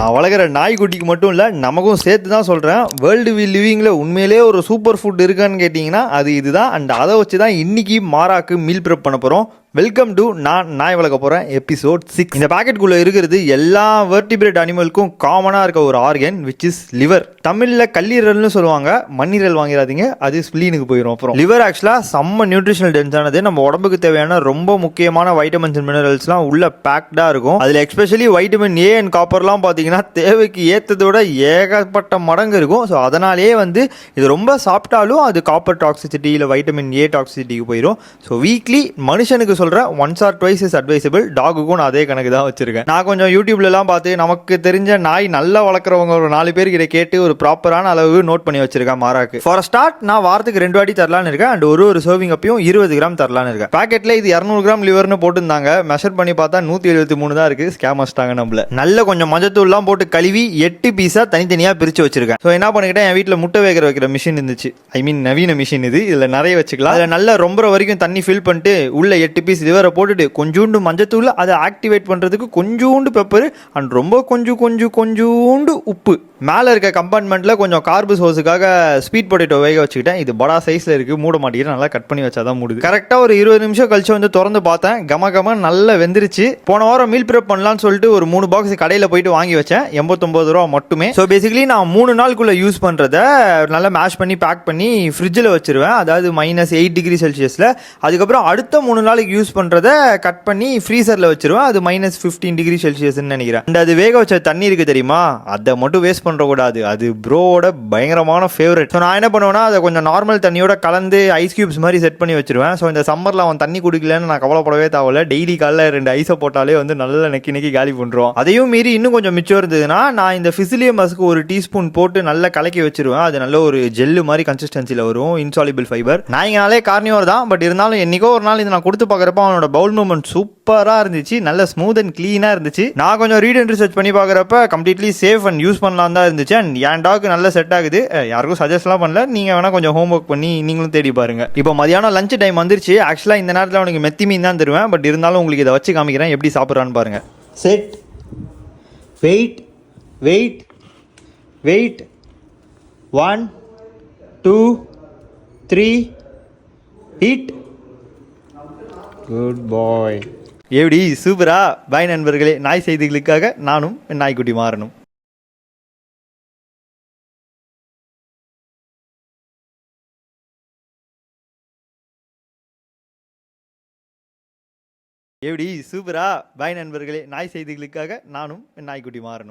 நான் வளர்க்குற நாய்க்குட்டிக்கு மட்டும் இல்லை நமக்கும் சேர்த்து தான் சொல்கிறேன் வேர்ல்டு வி லிவிங்கில் உண்மையிலேயே ஒரு சூப்பர் ஃபுட் இருக்கான்னு கேட்டிங்கன்னா அது இதுதான். அண்ட் அதை வச்சு தான் இன்னைக்கு மாறாக்கு மீல் ப்ரிப் பண்ண போகிறோம் வெல்கம் டு நான் நாய் வளர்க்க போகிறேன் எபிசோட் சிக்ஸ் இந்த பாக்கெட்டுக்குள்ளே இருக்கிறது எல்லா வெர்டிபிரேட் அனிமலுக்கும் காமனாக இருக்க ஒரு ஆர்கன் விச் இஸ் லிவர் தமிழில் கல்லீரல்னு சொல்லுவாங்க மண்ணீரல் வாங்கிடாதீங்க அது ஸ்பிளீனுக்கு போயிடும் அப்புறம் லிவர் ஆக்சுவலாக செம்ம நியூட்ரிஷனல் டென்ஸானது நம்ம உடம்புக்கு தேவையான ரொம்ப முக்கியமான வைட்டமின்ஸ் அண்ட் மினரல்ஸ்லாம் உள்ள பேக்டாக இருக்கும். அதில் எஸ்பெஷலி வைட்டமின் ஏ அண்ட் காப்பர்லாம் பார்த்தீங்கன்னா தேவைக்கு ஏற்றதை விட ஏகப்பட்ட மடங்கு இருக்கும். ஸோ அதனாலேயே வந்து இது ரொம்ப சாப்பிட்டாலும் அது காப்பர் டாக்ஸிசிட்டி இல்லை வைட்டமின் ஏ டாக்ஸிசிட்டிக்கு போயிடும் ஸோ வீக்லி மனுஷனுக்கு சொல்கிறேன் once or twice is advisable டாகுக்கும் நான் அதே கணக்கு தான் வச்சிருக்கேன். நான் கொஞ்சம் யூடியூப்லலாம் பார்த்து நமக்கு தெரிஞ்ச நாய் நல்லா வளர்க்குறவங்க ஒரு நாலு பேர் கிட்ட கேட்டு ஒரு ப்ராப்பரான அளவு நோட் பண்ணி வச்சிருக்கேன் மாறாக்கு. ஃபார் ஸ்டார்ட் நான் வாரத்துக்கு ரெண்டு வாட்டி தரலான்னு இருக்கேன். அண்ட் ஒரு ஒரு சர்விங் அப்பையும் இருபது கிராம் தரலான்னு இருக்கேன். பாக்கெட்டில் இது இரநூறு கிராம் லிவர்னு போட்டிருந்தாங்க. மெஷர் பண்ணி பார்த்தா நூற்றி எழுபத்தி மூணு தான் இருக்குது ஸ்கேம் வச்சிட்டாங்க நம்மள. நல்ல கொஞ்சம் மஞ்சத்தூள்லாம் போட்டு கழுவி எட்டு பீஸாக தனித்தனியாக பிரித்து வச்சிருக்கேன். ஸோ என்ன பண்ணிக்கிட்டேன்? என் வீட்டில் முட்டை வேகிற வைக்கிற மிஷின் இருந்துச்சு. ஐ மீன் நவீன மிஷின் இது. இதில் நிறைய வச்சுக்கலாம். அதில் நல்லா ரொம்ப வரைக்கும் தண்ணி ஃபில் பண்ணிட்டு உள்ள எட்டு பீஸ் லிவரை போட்டுட்டு கொஞ்சோண்டு மஞ்சத்தூள் அதை ஆக்டிவேட் பண்ணுறதுக்கு கொஞ்சோண்டு பெப்பர் அண்ட் ரொம்ப கொஞ்சம் கொஞ்சம் கொஞ்சோண்டு உப்பு. மேலே இருக்க கம்பார்ட்மெண்ட்டில் கொஞ்சம் கார்பு சோஸுக்காக ஸ்வீட் பொட்டேட்டோ வேக வச்சுக்கிட்டேன். இது படா சைஸில் இருக்குது மூட மாட்டேங்கிற நல்லா கட் பண்ணி வச்சா தான் மூடுது. கரெக்டாக ஒரு இருபது நிமிஷம் கழிச்சு வந்து திறந்து பார்த்தேன். கம கம நல்லா வெந்துருச்சு. போன வாரம் மீல் ப்ரிப் பண்ணலான்னு சொல்லிட்டு ஒரு மூணு பாக்ஸ் கடையில் போயிட்டு வாங்கி வச்சேன். எண்பத்தொம்பது ரூபா மட்டுமே. ஸோ பேசிக்கலி நான் மூணு நாளுக்குள்ளே யூஸ் பண்ணுறத நல்லா மேஷ் பண்ணி பேக் பண்ணி ஃப்ரிட்ஜில் வச்சுருவேன். அதாவது மைனஸ் எயிட் டிகிரி செல்சியஸில் அதுக்கப்புறம் அடுத்த மூணு நாளைக்கு யூஸ் பண்ணுறத கட் பண்ணி ஃப்ரீசரில் வச்சிருவேன். அது மைனஸ் ஃபிஃப்டீன் டிகிரி செல்சியஸ்ன்னு நினைக்கிறேன். அண்ட் அது வேக வச்ச தண்ணி இருக்குது தெரியுமா? அதை மட்டும் வேஸ்ட் பண்ணுறக்கூடாது அது ப்ரோவோட பயங்கரமான ஃபேவரட் ஸோ நான் என்ன பண்ணுவேன்னா அதை கொஞ்சம் நார்மல் தண்ணியோட கலந்து ஐஸ் கியூப்ஸ் மாதிரி செட் பண்ணி வச்சிருவேன். ஸோ இந்த சம்மரில் அவன் தண்ணி குடிக்கலன்னு நான் கவலைப்படவே தேவையில்ல. டெய்லி காலைல ரெண்டு ஐஸை போட்டாலே வந்து நல்லா நெக்கி நெக்கி காலி பண்ணுறோம் அதையும் மீறி இன்னும் கொஞ்சம் மிச்சம் இருந்ததுன்னா நான் இந்த ஃபிசிலியமஸ்க்கு ஒரு டீஸ்பூன் போட்டு நல்லா கலக்கி வச்சிருவேன். அது நல்ல ஒரு ஜெல்லு மாதிரி கன்சிஸ்டன்சியில் வரும். இன்சாலிபிள் ஃபைபர் நான் இங்கேனாலே கார்னியோர் தான். பட் இருந்தாலும் என்னைக்கோ ஒரு நாள் இதை நான் கொடுத்து பார்க்குறப்ப அவனோட பவுல் மூமெண்ட் சூப்பராக இருந்துச்சு. நல்ல ஸ்மூத் அண்ட் க்ளீனாக இருந்துச்சு. நான் கொஞ்சம் ரீட் அண்ட் ரிசர்ச் பண்ணி பார்க்குறப்ப கம்ப்ளீட்லி சேஃப் அண்ட் யூஸ் பண்ணலாம் தான் இருந்துச்சு. அண்ட் என் டாக் நல்ல செட் ஆகுது. யாருக்கும் சஜஸ்ட்லாம் பண்ணல. நீங்கள் வேணால் கொஞ்சம் ஹோம் ஒர்க் பண்ணி நீங்களும் தேடி பாருங்க. இப்போ மதியானம் லஞ்ச் டைம் வந்துருச்சு. ஆக்சுவலாக இந்த நேரத்தில் உனக்கு மெத்தி மீன் தான் தருவேன். பட் இருந்தாலும் உங்களுக்கு இதை வச்சு காமிக்கிறேன். எப்படி சாப்பிட்றான்னு பாருங்கள் set wait wait wait one two three heat good boy எப்படி சூப்பரா. பாய் நண்பர்களே நாய் செய்திகளுக்காக நானும் என் நாய்க்குட்டி மாறணும் எப்படி சூப்பரா. பாய் நண்பர்களே நாய் செய்திகளுக்காக நானும் என் நாய்க்குட்டி மாறணும்